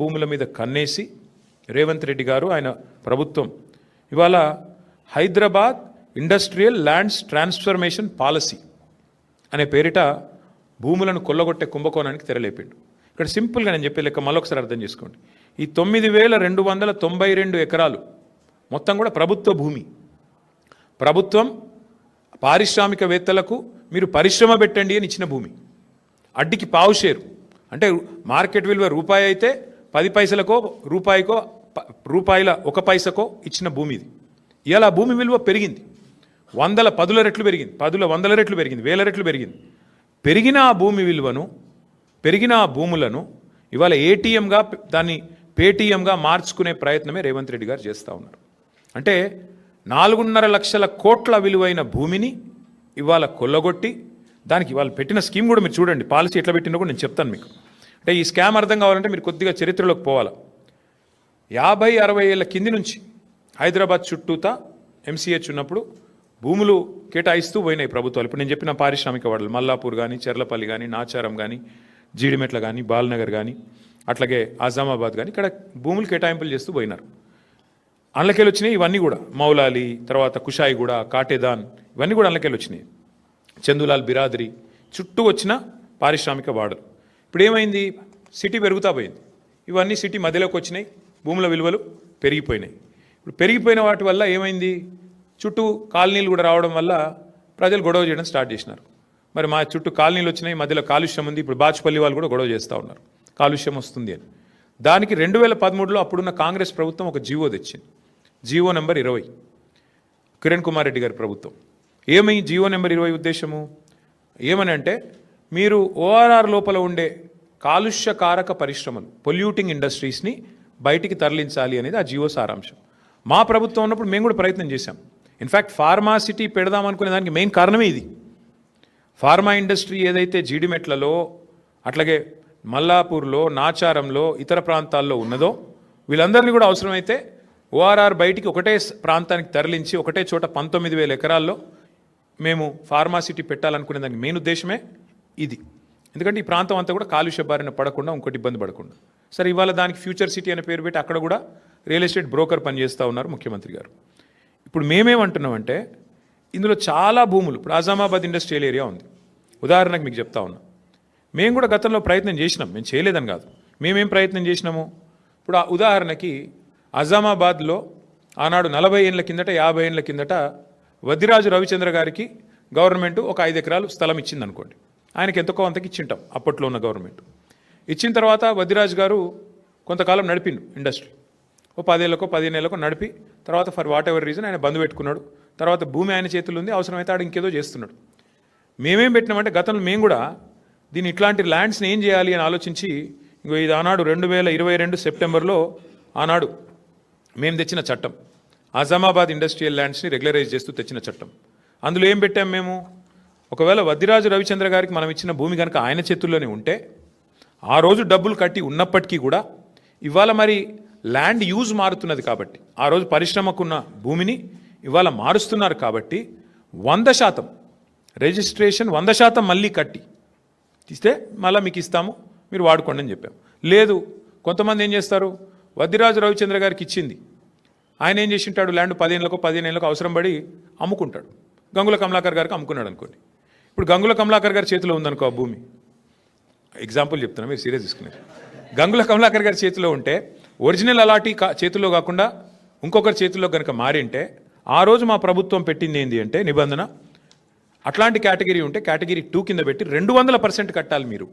భూముల మీద కన్నేసి రేవంత్ రెడ్డి గారు ఆయన ప్రభుత్వం. ఇవాళ Hyderabad industrial lands transformation policy అనే పేరిట భూములను కొల్లగొట్టే కుంభకోణానికి తెరలేపిండు. ఇక్కడ సింపుల్గా నేను చెప్పే లెక్క మళ్ళొకసారి అర్థం చేసుకోండి. ఈ తొమ్మిది వేల రెండు వందల తొంభై రెండు ఎకరాలు మొత్తం కూడా ప్రభుత్వ భూమి. ప్రభుత్వం పారిశ్రామికవేత్తలకు మీరు పరిశ్రమ పెట్టండి అని ఇచ్చిన భూమి. అడ్డికి పావు షేరు. అంటే మార్కెట్ విలువ రూపాయి అయితే పది పైసలకో రూపాయికో ప- రూపాయల ఒక పైసకో ఇచ్చిన భూమి ఇది. ఇవాళ భూమి విలువ పెరిగింది. వందల పదుల రెట్లు పెరిగింది. పదుల వందల రెట్లు పెరిగింది. వేల రెట్లు పెరిగింది. పెరిగిన ఆ భూమి విలువను పెరిగిన ఆ భూములను ఇవాళ ఏటీఎంగా దాన్ని పేటీఎంగా మార్చుకునే ప్రయత్నమే రేవంత్ రెడ్డి గారు చేస్తూ ఉన్నారు. అంటే నాలుగున్నర లక్షల కోట్ల విలువైన భూమిని ఇవాళ కొల్లగొట్టి దానికి వాళ్ళు పెట్టిన స్కీమ్ కూడా మీరు చూడండి. పాలసీ ఎట్లా పెట్టిందో కూడా నేను చెప్తాను మీకు. అంటే ఈ స్కామ్ అర్థం కావాలంటే మీరు కొద్దిగా చరిత్రలోకి పోవాలి? యాభై అరవై ఏళ్ళ కింది నుంచి హైదరాబాద్ చుట్టూతా ఎంసీహెచ్ ఉన్నప్పుడు భూములు కేటాయిస్తూ పోయినాయి ప్రభుత్వాలు. ఇప్పుడు నేను చెప్పిన పారిశ్రామిక వాడలు మల్లాపూర్ కానీ చెర్లపల్లి కానీ నాచారం కానీ జీడిమెట్ల కానీ బాల్నగర్ కానీ అట్లాగే ఆజామాబాద్ కానీ ఇక్కడ భూములు కేటాయింపులు చేస్తూ పోయినారు. అండ్లకెళ్ళి వచ్చినాయి ఇవన్నీ కూడా. మౌలాలి తర్వాత కుషాయిగూడ కాటేదాన్ ఇవన్నీ కూడా అండ్లకెళ్ళి వచ్చినాయి. చందులాల్ బిరాదరి చుట్టూ వచ్చిన పారిశ్రామిక వాడలు. ఇప్పుడు ఏమైంది సిటీ పెరుగుతా పోయింది. ఇవన్నీ సిటీ మధ్యలోకి వచ్చినాయి. భూముల విలువలు పెరిగిపోయినాయి. ఇప్పుడు పెరిగిపోయిన వాటి వల్ల ఏమైంది? చుట్టూ కాలనీలు కూడా రావడం వల్ల ప్రజలు గొడవ చేయడం స్టార్ట్ చేసినారు. మరి మా చుట్టూ కాలనీలు వచ్చినాయి. మధ్యలో కాలుష్యం ఉంది. ఇప్పుడు బాచుపల్లి వాళ్ళు కూడా గొడవ చేస్తూ ఉన్నారు. కాలుష్యం వస్తుంది అని. దానికి రెండు వేల పదమూడులో అప్పుడున్న కాంగ్రెస్ ప్రభుత్వం ఒక జీవో తెచ్చింది. జీవో నెంబర్ ఇరవై. కిరణ్ కుమార్ రెడ్డి గారి ప్రభుత్వం. ఏమి జీవో నెంబర్ ఇరవై ఉద్దేశము? ఏమని అంటే మీరు ఓఆర్ఆర్ లోపల ఉండే కాలుష్యకారక పరిశ్రమలు పొల్యూటింగ్ ఇండస్ట్రీస్ని బయటికి తరలించాలి అనేది ఆ జీవో సారాంశం. మా ప్రభుత్వం ఉన్నప్పుడు మేము కూడా ప్రయత్నం చేశాం. ఇన్ఫ్యాక్ట్ ఫార్మాసిటీ పెడదాం అనుకునే దానికి మెయిన్ కారణమే ఇది. ఫార్మా ఇండస్ట్రీ ఏదైతే జీడిమెట్లలో అట్లాగే మల్లాపూర్లో నాచారంలో ఇతర ప్రాంతాల్లో ఉన్నదో వీళ్ళందరినీ కూడా అవసరమైతే ఓఆర్ఆర్ బయటికి ఒకటే ప్రాంతానికి తరలించి ఒకటే చోట పంతొమ్మిది వేల ఎకరాల్లో మేము ఫార్మాసిటీ పెట్టాలనుకునే దానికి మెయిన్ ఉద్దేశమే. ఇది. ఎందుకంటే ఈ ప్రాంతం అంతా కూడా కాలుష్య బారిన పడకుండా ఇంకోటి ఇబ్బంది పడకుండా. సరే ఇవాళ దానికి ఫ్యూచర్ సిటీ అనే పేరు పెట్టి అక్కడ కూడా రియల్ ఎస్టేట్ బ్రోకర్ పనిచేస్తూ ఉన్నారు ముఖ్యమంత్రి గారు. ఇప్పుడు మేమేమంటున్నామంటే ఇందులో చాలా భూములు ఇప్పుడు ఆజామాబాద్ ఇండస్ట్రియల్ ఏరియా ఉంది. ఉదాహరణకు మీకు చెప్తా ఉన్నా. మేము కూడా గతంలో ప్రయత్నం చేసినాం మేము చేయలేదని కాదు. మేమేం ప్రయత్నం చేసినాము? ఇప్పుడు ఆ ఉదాహరణకి అజామాబాద్లో ఆనాడు నలభై ఏళ్ళ కిందట యాభై ఏళ్ళ కిందట వదిరాజు రవిచంద్ర గారికి గవర్నమెంట్ ఒక ఐదు ఎకరాలు స్థలం ఇచ్చింది అనుకోండి ఆయనకి ఎంతకో అంతకి ఇచ్చింటాం అప్పట్లో ఉన్న గవర్నమెంట్. ఇచ్చిన తర్వాత వద్దిరాజు గారు కొంతకాలం నడిపిండు ఇండస్ట్రీ. ఓ పదేళ్ళకో పదిహేనేళ్ళకో నడిపి తర్వాత ఫర్ వాట్ ఎవర్ రీజన్ ఆయన బంద్ పెట్టుకున్నాడు. తర్వాత భూమి ఆయన చేతులు ఉంది అవసరమైతే ఆడు ఇంకేదో చేస్తున్నాడు. మేమేం పెట్టినామంటే గతంలో మేము కూడా దీన్ని ఇట్లాంటి ల్యాండ్స్ని ఏం చేయాలి అని ఆలోచించి ఇంకో ఇది ఆనాడు రెండు వేల ఇరవై రెండు సెప్టెంబర్లో ఆనాడు మేము తెచ్చిన చట్టం. ఆజామాబాద్ ఇండస్ట్రియల్ ల్యాండ్స్ని రెగ్యులరైజ్ చేస్తూ తెచ్చిన చట్టం. అందులో ఏం పెట్టాం మేము? ఒకవేళ వద్దిరాజు రవిచంద్ర గారికి మనం ఇచ్చిన భూమి కనుక ఆయన చేతుల్లోనే ఉంటే ఆ రోజు డబ్బులు కట్టి ఉన్నప్పటికీ కూడా ఇవాళ మరి ల్యాండ్ యూజ్ మారుతున్నది కాబట్టి ఆ రోజు పరిశ్రమకున్న భూమిని ఇవాళ మారుస్తున్నారు కాబట్టి వంద శాతం రిజిస్ట్రేషన్ వంద శాతం మళ్ళీ కట్టి ఇస్తే మళ్ళీ మీకు ఇస్తాము మీరు వాడుకోండి అని చెప్పాం. లేదు కొంతమంది ఏం చేస్తారు? వద్దిరాజు రవిచంద్ర గారికి ఇచ్చింది. ఆయన ఏం చేసింటాడు? ల్యాండ్ పదిహేనులకు పదిహేనేళ్ళకు అవసరం పడి అమ్ముకుంటాడు. గంగుల కమలాకర్ గారికి అమ్ముకున్నాడు అనుకోండి. ఇప్పుడు గంగుల కమలాకర్ గారి చేతిలో ఉందనుకో ఆ భూమి. ఎగ్జాంపుల్ చెప్తున్నా మీరు సీరియస్ తీసుకున్నారు గంగుల కమలాకర్ గారి చేతిలో ఉంటే ఒరిజినల్ అలాంటి చేతిలో కాకుండా ఇంకొకరి చేతిలో కనుక మారింటే ఆ రోజు మా ప్రభుత్వం పెట్టింది ఏంటి అంటే నిబంధన అట్లాంటి కేటగిరీ ఉంటే కేటగిరీ టూ కింద పెట్టి రెండు వందల పర్సెంట్ కట్టాలి మీరు.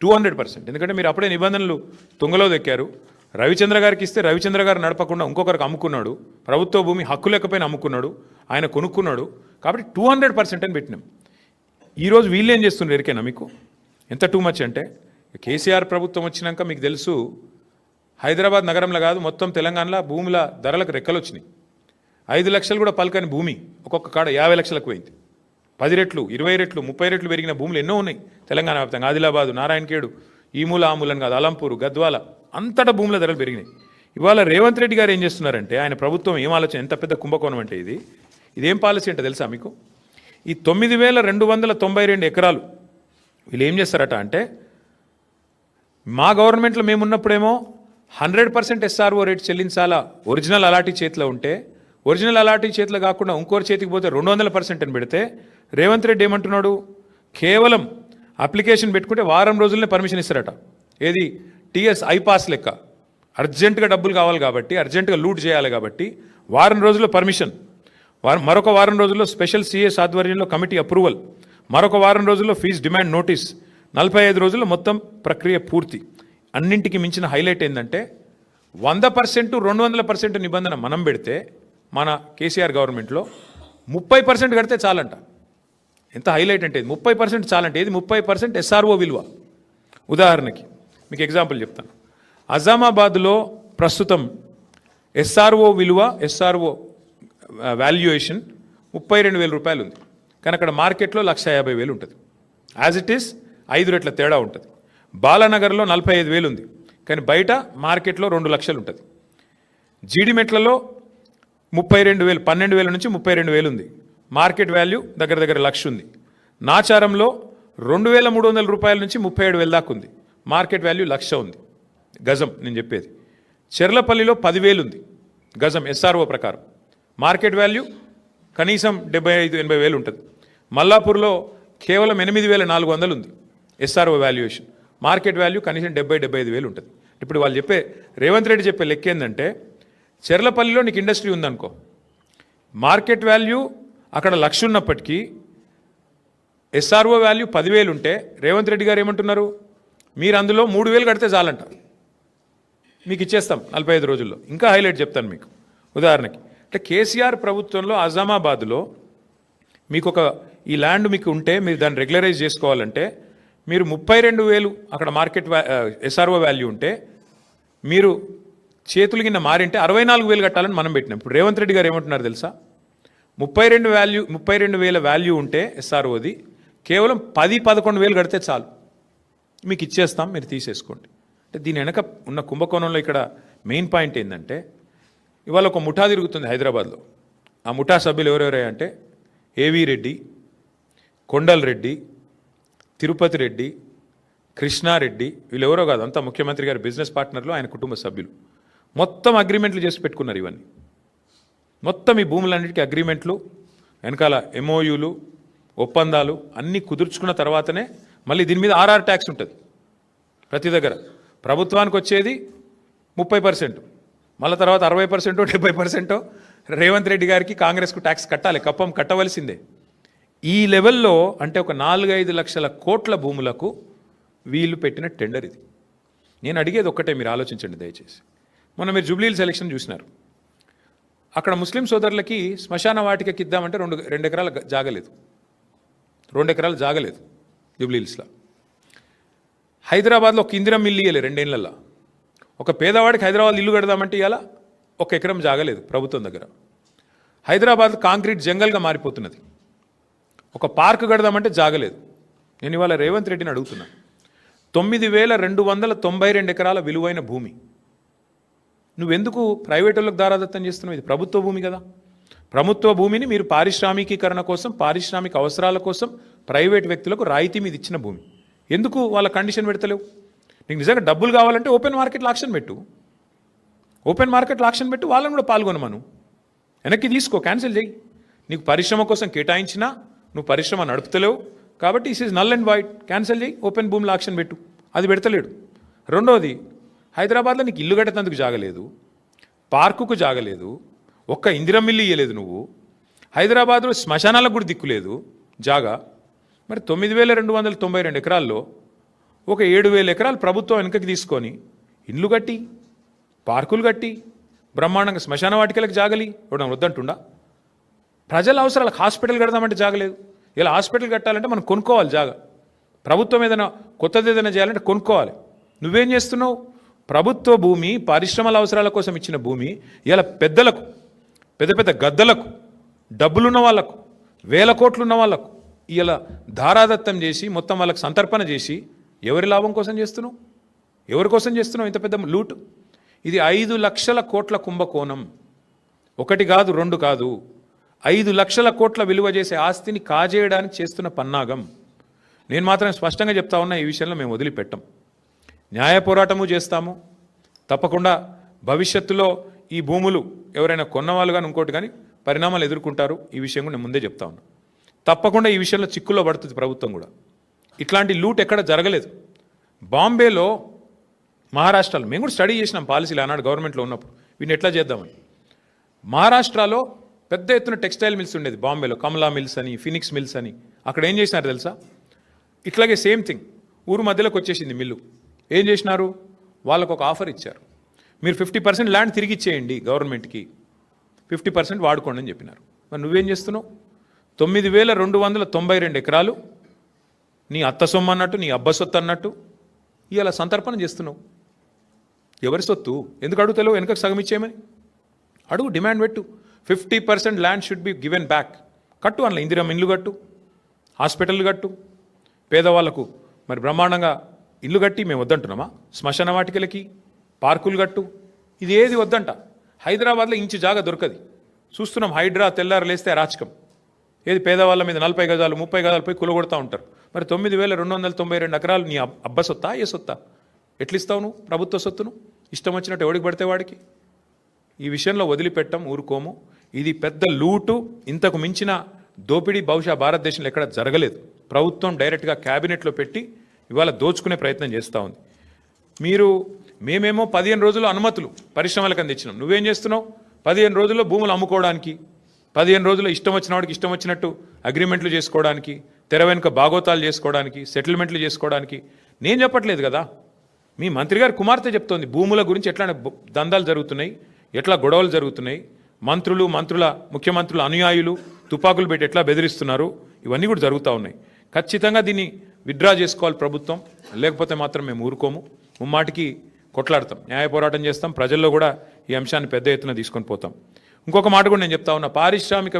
Two hundred percent. ఎందుకంటే మీరు అప్పుడే నిబంధనలు తుంగలో దెక్కారు. రవిచంద్ర గారికి ఇస్తే రవిచంద్ర గారు నడపకుండా ఇంకొకరికి అమ్ముకున్నాడు. ప్రభుత్వ భూమి హక్కు లేకపోయినా అమ్ముకున్నాడు. ఆయన కొనుక్కున్నాడు. కాబట్టి టూ హండ్రెడ్ పర్సెంట్ అని పెట్టినాం. ఈరోజు వీళ్ళు ఏం చేస్తున్నారు ఎరికేనా మీకు? ఎంత టూ మచ్ అంటే? కేసీఆర్ ప్రభుత్వం వచ్చినాక మీకు తెలుసు హైదరాబాద్ నగరంలో కాదు మొత్తం తెలంగాణలో భూముల ధరలకు రెక్కలు వచ్చినాయి. ఐదు లక్షలు కూడా పలకని భూమి ఒక్కొక్క కాడ యాభై లక్షలకు పోయింది. పది రెట్లు ఇరవై రెట్లు ముప్పై రెట్లు పెరిగిన భూములు ఎన్నో ఉన్నాయి. తెలంగాణ వ్యాప్తంగా ఆదిలాబాదు నారాయణఖేడు ఈ మూల ఆ మూలని కాదు అలంపూరు గద్వాల అంతటా భూముల ధరలు పెరిగినాయి. ఇవాళ రేవంత్ రెడ్డి గారు ఏం చేస్తున్నారంటే ఆయన ప్రభుత్వం ఏం ఆలోచన ఎంత పెద్ద కుంభకోణం అంటే ఇది? ఇదేం పాలసీ అంటే తెలుసా మీకు? ఈ తొమ్మిది వేల రెండు వందల తొంభై రెండు ఎకరాలు. వీళ్ళు ఏం చేస్తారట అంటే మా గవర్నమెంట్లో మేము ఉన్నప్పుడేమో హండ్రెడ్ పర్సెంట్ ఎస్ఆర్ఓ రేట్ చెల్లించాలా ఒరిజినల్ అలాటీ చేతిలో ఉంటే ఒరిజినల్ అలాటీ చేతిలో కాకుండా ఇంకోరి చేతికి పోతే రెండు వందల పర్సెంట్ అని పెడితే రేవంత్ రెడ్డి ఏమంటున్నాడు? కేవలం అప్లికేషన్ పెట్టుకుంటే వారం రోజులనే పర్మిషన్ ఇస్తారట. ఏది? టీఎస్ ఐపాస్ లెక్క. అర్జెంటుగా డబ్బులు కావాలి కాబట్టి అర్జెంటుగా లూట్ చేయాలి కాబట్టి వారం రోజుల్లో పర్మిషన్. మరొక వారం రోజుల్లో స్పెషల్ సిఎస్ ఆధ్వర్యంలో కమిటీ అప్రూవల్. మరొక వారం రోజుల్లో ఫీజు డిమాండ్ నోటీస్. నలభై ఐదు రోజుల్లో మొత్తం ప్రక్రియ పూర్తి. అన్నింటికి మించిన హైలైట్ ఏంటంటే వంద పర్సెంట్ రెండు వందల పర్సెంట్ నిబంధన మనం పెడితే మన కేసీఆర్ గవర్నమెంట్లో ముప్పై పర్సెంట్ కడితే చాలంట. ఎంత హైలైట్ అంటే ఇది? ముప్పై పర్సెంట్ చాలంటే ఇది ముప్పై పర్సెంట్ ఎస్ఆర్ఓ విలువ. ఉదాహరణకి మీకు ఎగ్జాంపుల్ చెప్తాను. అజామాబాద్లో ప్రస్తుతం ఎస్ఆర్ఓ విలువ ఎస్ఆర్ఓ వాల్యుయేషన్ ముప్పై రెండు వేల రూపాయలు ఉంది కానీ అక్కడ మార్కెట్లో లక్ష యాభై వేలు ఉంటుంది. యాజ్ ఇట్ ఈస్ ఐదు రెట్ల తేడా ఉంటుంది. బాలానగర్లో నలభై ఐదు వేలు ఉంది కానీ బయట మార్కెట్లో రెండు లక్షలు ఉంటుంది జీడిమెట్లలో ముప్పై రెండు వేలు పన్నెండు వేల నుంచి ముప్పై రెండు వేలు ఉంది మార్కెట్ వాల్యూ దగ్గర దగ్గర లక్ష ఉంది నాచారంలో రెండు వేల మూడు వందల రూపాయల నుంచి ముప్పై ఏడు వేల దాకా ఉంది మార్కెట్ వాల్యూ లక్ష ఉంది గజం నేను చెప్పేది. చెర్లపల్లిలో పదివేలు ఉంది గజం ఎస్ఆర్ఓ ప్రకారం. మార్కెట్ వాల్యూ కనీసం డెబ్బై ఐదు ఎనభై వేలు ఉంటుంది. మల్లాపూర్లో కేవలం ఎనిమిది వేల నాలుగు వందలు ఉంది ఎస్ఆర్ఓ వాల్యుయేషన్ మార్కెట్ వాల్యూ కనీసం డెబ్బై డెబ్బై ఐదు వేలు ఉంటుంది. ఇప్పుడు వాళ్ళు చెప్పే రేవంత్ రెడ్డి చెప్పే లెక్క ఏంటంటే చెర్లపల్లిలో నీకు ఇండస్ట్రీ ఉందనుకో మార్కెట్ వాల్యూ అక్కడ లక్ష ఉన్నప్పటికీ ఎస్ఆర్ఓ వాల్యూ పదివేలు ఉంటే రేవంత్ రెడ్డి గారు ఏమంటున్నారు? మీరు అందులో మూడు వేలు కడితే చాలంట. మీకు ఇచ్చేస్తాం నలభై ఐదు రోజుల్లో. ఇంకా హైలైట్ చెప్తాను మీకు. ఉదాహరణకి అంటే కేసీఆర్ ప్రభుత్వంలో అజామాబాద్లో మీకు ఒక ఈ ల్యాండ్ మీకు ఉంటే మీరు దాన్ని రెగ్యులరైజ్ చేసుకోవాలంటే మీరు ముప్పై రెండు వేలు అక్కడ మార్కెట్ ఎస్ఆర్ఓ వాల్యూ ఉంటే మీరు చేతులు కింద మారింటే అరవై నాలుగు వేలు కట్టాలని మనం పెట్టినాం. ఇప్పుడు రేవంత్ రెడ్డి గారు ఏమంటున్నారు తెలుసా? ముప్పై రెండు వాల్యూ ముప్పై రెండు వేల వాల్యూ ఉంటే ఎస్ఆర్ఓది కేవలం పది పదకొండు వేలు కడితే చాలు. మీకు ఇచ్చేస్తాం మీరు తీసేసుకోండి. అంటే దీని వెనక ఉన్న కుంభకోణంలో ఇక్కడ మెయిన్ పాయింట్ ఏంటంటే ఇవాళ ఒక ముఠా తిరుగుతుంది హైదరాబాద్లో. ఆ ముఠా సభ్యులు ఎవరెవరే అంటే ఏవి రెడ్డి కొండల్ రెడ్డి తిరుపతి రెడ్డి కృష్ణారెడ్డి వీళ్ళు ఎవరో కాదు అంతా ముఖ్యమంత్రి గారి బిజినెస్ పార్ట్నర్లు ఆయన కుటుంబ సభ్యులు. మొత్తం అగ్రిమెంట్లు చేసి పెట్టుకున్నారు ఇవన్నీ. మొత్తం ఈ భూములన్నిటికీ అగ్రిమెంట్లు వెనకాల ఎంఓయూలు ఒప్పందాలు అన్నీ కుదుర్చుకున్న తర్వాతనే మళ్ళీ దీని మీద ఆర్ఆర్ ట్యాక్స్ ఉంటుంది. ప్రతి దగ్గర. ప్రభుత్వానికి వచ్చేది ముప్పై పర్సెంట్ మళ్ళీ తర్వాత అరవై పర్సెంటో డెబ్బై పర్సెంటో రేవంత్ రెడ్డి గారికి కాంగ్రెస్కు ట్యాక్స్ కట్టాలి కప్పం కట్టవలసిందే. ఈ లెవెల్లో అంటే ఒక నాలుగైదు లక్షల కోట్ల భూములకు వీళ్ళు పెట్టిన టెండర్ ఇది. నేను అడిగేది ఒక్కటే మీరు ఆలోచించండి దయచేసి. మొన్న మీరు జూబ్లీల్ సెలక్షన్ చూసినారు. అక్కడ ముస్లిం సోదరులకి శ్మశాన వాటికకి ఇద్దామంటే రెండు రెండు ఎకరాల జాగలేదు. రెండు ఎకరాలు జాగలేదు జూబ్లీహిల్స్లో. హైదరాబాద్లో ఒక ఇందిరా మిల్లు ఇయ్యలే రెండేళ్ళలో ఒక పేదవాడికి హైదరాబాద్ ఇల్లు కడదామంటే ఇవాళ ఒక ఎకరం జాగలేదు ప్రభుత్వం దగ్గర. హైదరాబాద్ కాంక్రీట్ జంగల్గా మారిపోతున్నది. ఒక పార్క్ కడదామంటే జాగలేదు నేను ఇవాళ రేవంత్ రెడ్డిని అడుగుతున్నా. తొమ్మిది వేల రెండు వందల తొంభై రెండు ఎకరాల విలువైన భూమి. నువ్వెందుకు ప్రైవేట్ వాళ్ళకి దారాదత్తం చేస్తున్నావు? ఇది ప్రభుత్వ భూమి కదా. ప్రభుత్వ భూమిని మీరు పారిశ్రామికీకరణ కోసం పారిశ్రామిక అవసరాల కోసం ప్రైవేట్ వ్యక్తులకు రాయితీ మీద ఇచ్చిన భూమి. ఎందుకు వాళ్ళ కండిషన్ పెడతలేవు? నీకు నిజంగా డబ్బులు కావాలంటే ఓపెన్ మార్కెట్లో ఆక్షన్ పెట్టు. ఓపెన్ మార్కెట్లో ఆక్షన్ పెట్టు వాళ్ళని కూడా పాల్గొనమను. వెనక్కి తీసుకో క్యాన్సిల్ చేయి. నీకు పరిశ్రమ కోసం కేటాయించినా నువ్వు పరిశ్రమ నడుపుతలేవు. కాబట్టి is is null and void cancel చేయి ఓపెన్ భూమిలో ఆక్షన్ పెట్టు. అది పెడతలేడు. రెండోది హైదరాబాద్లో నీకు ఇల్లు కట్టేందుకు జాగలేదు. పార్కుకు జాగలేదు. ఒక్క ఇందిరం మిల్లు ఇయ్యలేదు నువ్వు. హైదరాబాద్లో శ్మశానాలకు కూడా దిక్కులేదు. జాగా. మరి తొమ్మిది వేల రెండు వందల తొంభై రెండు ఎకరాల్లో ఒక ఏడు వేల ఎకరాలు ప్రభుత్వం వెనుకకి తీసుకొని ఇండ్లు కట్టి పార్కులు కట్టి బ్రహ్మాండంగా శ్మశాన వాటికలకు జాగలి. ఇవ్వడం వద్దంటుండా? ప్రజల అవసరాలకు హాస్పిటల్ కడదామంటే జాగలేదు. ఇలా హాస్పిటల్ కట్టాలంటే మనం కొనుక్కోవాలి జాగా. ప్రభుత్వం ఏదైనా కొత్తది ఏదైనా చేయాలంటే కొనుక్కోవాలి. నువ్వేం చేస్తున్నావు? ప్రభుత్వ భూమి పరిశ్రమల అవసరాల కోసం ఇచ్చిన భూమి ఇలా పెద్దలకు పెద్ద పెద్ద గద్దలకు డబ్బులున్న వాళ్ళకు వేల కోట్లున్న వాళ్ళకు ఇలా ధారాదత్తం చేసి మొత్తం వాళ్ళకి సంతర్పణ చేసి ఎవరి లాభం కోసం చేస్తున్నావు? ఎవరి కోసం చేస్తున్నావు ఇంత పెద్ద లూటు? ఇది ఐదు లక్షల కోట్ల కుంభకోణం. ఒకటి కాదు రెండు కాదు. ఐదు లక్షల కోట్ల విలువ చేసే ఆస్తిని కాజేయడానికి చేస్తున్న పన్నాగం. నేను మాత్రం స్పష్టంగా చెప్తా ఉన్నా ఈ విషయంలో మేము వదిలిపెట్టం. న్యాయ పోరాటము చేస్తాము. తప్పకుండా భవిష్యత్తులో ఈ భూములు ఎవరైనా కొన్నవాళ్ళు కానీ ఇంకోటి కానీ పరిణామాలు ఎదుర్కొంటారు. ఈ విషయం కూడా నేను ముందే చెప్తా ఉన్నా. తప్పకుండా ఈ విషయంలో చిక్కుల్లో పడుతుంది ప్రభుత్వం కూడా. ఇట్లాంటి లూట్ ఎక్కడ జరగలేదు. బాంబేలో మహారాష్ట్రలో మేము కూడా స్టడీ చేసినాం పాలసీలు ఆనాడు గవర్నమెంట్లో ఉన్నప్పుడు. వీటిని ఎట్లా చేద్దామని. మహారాష్ట్రలో పెద్ద ఎత్తున టెక్స్టైల్ మిల్స్ ఉండేది బాంబేలో. కమలా మిల్స్ అని ఫినిక్స్ మిల్స్ అని. అక్కడ ఏం చేసినారు తెలుసా? ఇట్లాగే సేమ్ థింగ్. ఊరు మధ్యలోకి వచ్చేసింది మిల్లు. ఏం చేసినారు? వాళ్ళకు ఒక ఆఫర్ ఇచ్చారు. మీరు ఫిఫ్టీ పర్సెంట్ ల్యాండ్ తిరిగి ఇచ్చేయండి గవర్నమెంట్కి. ఫిఫ్టీ పర్సెంట్ వాడుకోండి అని చెప్పినారు. మరి నువ్వేం చేస్తున్నావు? తొమ్మిది వేల రెండు వందల తొంభై రెండు ఎకరాలు నీ అత్త సొమ్ము అన్నట్టు నీ అబ్బ సొత్తు అన్నట్టు ఇలా సంతర్పణ చేస్తున్నావు. ఎవరి సొత్తు? ఎందుకు అడుగుతావు వెనుకకు సగం ఇచ్చేయమని. అడుగు డిమాండ్ పెట్టు. Fifty percent land should be given back. కట్టు అందులో ఇందిరా ఇల్లు కట్టు హాస్పిటల్ కట్టు. పేదవాళ్ళకు మరి బ్రహ్మాండంగా ఇల్లు కట్టి మేము వద్దంటున్నామా? శ్మశాన వాటికలకి పార్కులు కట్టు. ఇది ఏది వద్దంట? హైదరాబాద్లో ఇంచు జాగా దొరకది. చూస్తున్నాం హైడ్రా తెల్లారు లేస్తే రాచకం ఏది పేదవాళ్ళ మీద నలభై గజాలు ముప్పై గజాలు పోయి కులగొడతా ఉంటారు. మరి తొమ్మిది వేల రెండు వందల తొంభై రెండు ఎకరాలు నీ అబ్బ సొత్తా ఏ సొత్తా? ఎట్లిస్తావు నువ్వు ప్రభుత్వ సొత్తును? ఇష్టం వచ్చినట్టు ఎవడికి పడితే వాడికి? ఈ విషయంలో వదిలిపెట్టం ఊరుకోము. ఇది పెద్ద లూటు. ఇంతకు మించిన దోపిడీ బహుశా భారతదేశంలో ఎక్కడ జరగలేదు. ప్రభుత్వం డైరెక్ట్గా క్యాబినెట్లో పెట్టి ఇవాళ దోచుకునే ప్రయత్నం చేస్తూ ఉంది. మీరు మేమేమో పదిహేను రోజులు అనుమతులు పరిశ్రమలకు అందించినాం నువ్వేం చేస్తున్నావు? పదిహేను రోజుల్లో భూములు అమ్ముకోవడానికి పదిహేను రోజుల్లో ఇష్టం వచ్చిన వాడికి ఇష్టం వచ్చినట్టు అగ్రిమెంట్లు చేసుకోవడానికి తెర వెనుక బాగోతాలు చేసుకోవడానికి సెటిల్మెంట్లు చేసుకోవడానికి. నేను చెప్పట్లేదు కదా. మీ మంత్రి గారు కుమార్తె చెప్తోంది భూముల గురించి ఎట్లా దందాలు జరుగుతున్నాయి ఎట్లా గొడవలు జరుగుతున్నాయి మంత్రులు మంత్రుల ముఖ్యమంత్రుల అనుయాయులు తుపాకులు పెట్టి ఎట్లా బెదిరిస్తున్నారు ఇవన్నీ కూడా జరుగుతూ ఉన్నాయి. ఖచ్చితంగా దీన్ని విత్డ్రా చేసుకోవాలి ప్రభుత్వం లేకపోతే మాత్రం మేము ఊరుకోము. ముమ్మాటికి కొట్లాడతాం న్యాయ పోరాటం చేస్తాం ప్రజల్లో కూడా ఈ అంశాన్ని పెద్ద ఎత్తున తీసుకొని పోతాం. ఇంకొక మాట కూడా నేను చెప్తా ఉన్నా పారిశ్రామిక